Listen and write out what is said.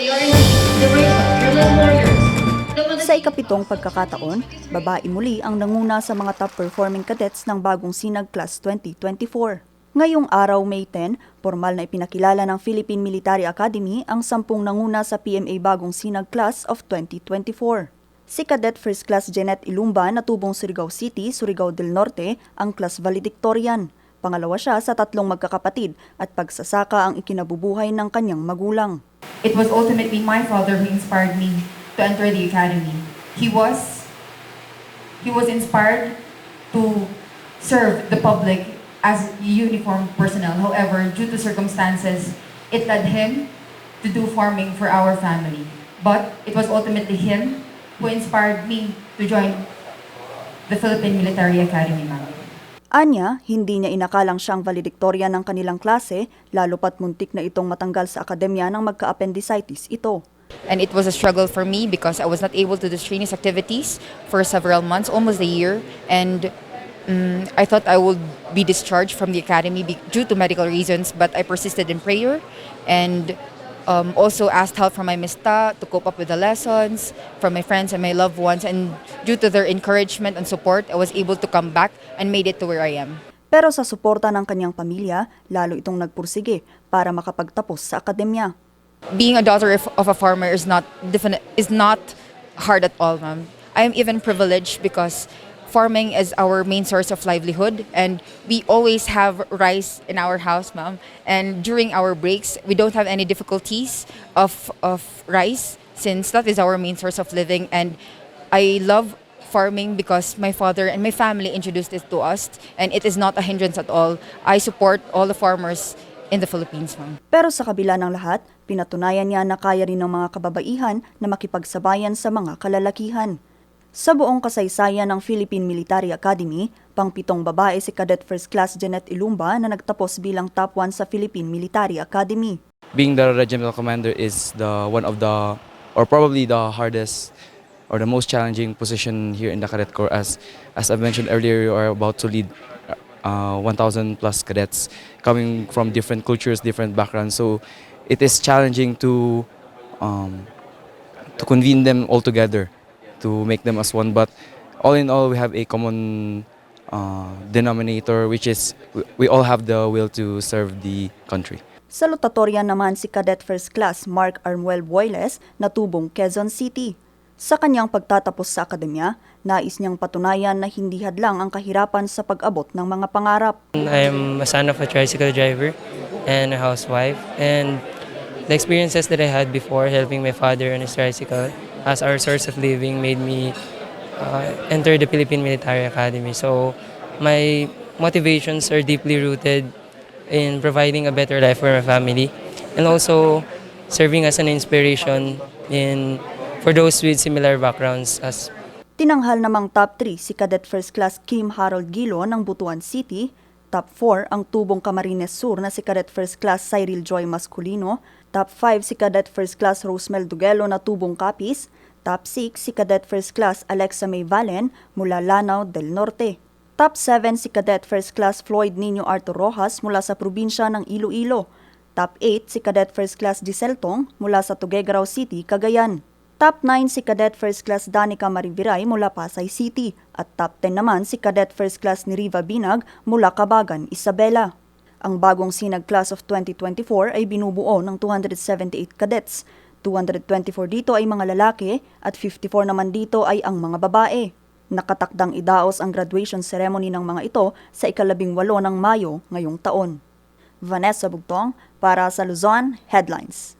They Sa ikapitong pagkakataon, babae muli ang nanguna sa mga top-performing cadets ng bagong Sinag Class 2024. Ngayong araw, May 10, formal na ipinakilala ng Philippine Military Academy ang sampung nanguna sa PMA Bagong Sinag Class of 2024. Si Cadet First Class Janet Ilumba na tubong Surigao City, Surigao del Norte ang class valedictorian. Pangalawa siya sa tatlong magkakapatid at pagsasaka ang ikinabubuhay ng kanyang magulang. It was ultimately my father who inspired me to enter the academy. He was he was inspired to serve the public as uniformed personnel. However, due to circumstances, it led him to do farming for our family. But it was ultimately him who inspired me to join the Philippine Military Academy, ma'am. Anya, hindi niya inakalang siyang valedictorian ng kanilang klase, lalo pat muntik na itong matanggal sa akademya ng magka-appendicitis ito. And it was a struggle for me because I was not able to do strenuous activities for several months, almost a year. And mm, I thought I would be discharged from the academy due to medical reasons, but I persisted in prayer and um, also asked help from my mista to cope up with the lessons, from my friends and my loved ones. And due to their encouragement and support, I was able to come back and made it to where I am. Pero sa suporta ng kanyang pamilya, lalo itong nagpursige para makapagtapos sa akademya. being a daughter of, a farmer is not is not hard at all, ma'am. I am even privileged because farming is our main source of livelihood, and we always have rice in our house, ma'am. And during our breaks, we don't have any difficulties of of rice since that is our main source of living. And I love farming because my father and my family introduced it to us, and it is not a hindrance at all. I support all the farmers in the Philippines, ma'am. Pero sa kabila ng lahat, pinatunayan niya na kaya rin ng mga kababaihan na makipagsabayan sa mga kalalakihan. Sa buong kasaysayan ng Philippine Military Academy, pangpitong babae si Cadet First Class Janet Ilumba na nagtapos bilang top 1 sa Philippine Military Academy. being the regimental commander is the one of the or probably the hardest or the most challenging position here in the cadet corps. As as I mentioned earlier you are about to lead uh, 1000 plus cadets coming from different cultures different backgrounds. So it is challenging to um, to convene them all together to make them as one but all in all we have a common uh, denominator which is we, all have the will to serve the country Salutatorian naman si Cadet First Class Mark Armuel Boyles na tubong Quezon City. Sa kanyang pagtatapos sa akademya, nais niyang patunayan na hindi hadlang ang kahirapan sa pag-abot ng mga pangarap. I'm a son of a tricycle driver and a housewife. And the experiences that I had before helping my father on his tricycle as our source of living made me uh, enter the Philippine Military Academy. So my motivations are deeply rooted in providing a better life for my family and also serving as an inspiration in for those with similar backgrounds as Tinanghal namang top 3 si Cadet First Class Kim Harold Gilo ng Butuan City, top 4 ang tubong Camarines Sur na si Cadet First Class Cyril Joy Masculino, top 5 si Cadet First Class Rosemel Duguelo na tubong Capiz, top 6 si Cadet First Class Alexa May Valen mula Lanao del Norte. Top 7 si Cadet First Class Floyd Nino Arthur Rojas mula sa probinsya ng Iloilo. Top 8 si Cadet First Class Giseltong mula sa Tuguegarao City, Cagayan. Top 9 si Cadet First Class Danica Mariviray mula Pasay City at top 10 naman si Cadet First Class Niriva Binag mula Cabagan, Isabela. Ang bagong Sinag Class of 2024 ay binubuo ng 278 cadets. 224 dito ay mga lalaki at 54 naman dito ay ang mga babae. Nakatakdang idaos ang graduation ceremony ng mga ito sa ikalabing walo ng Mayo ngayong taon. Vanessa Bugtong para sa Luzon Headlines.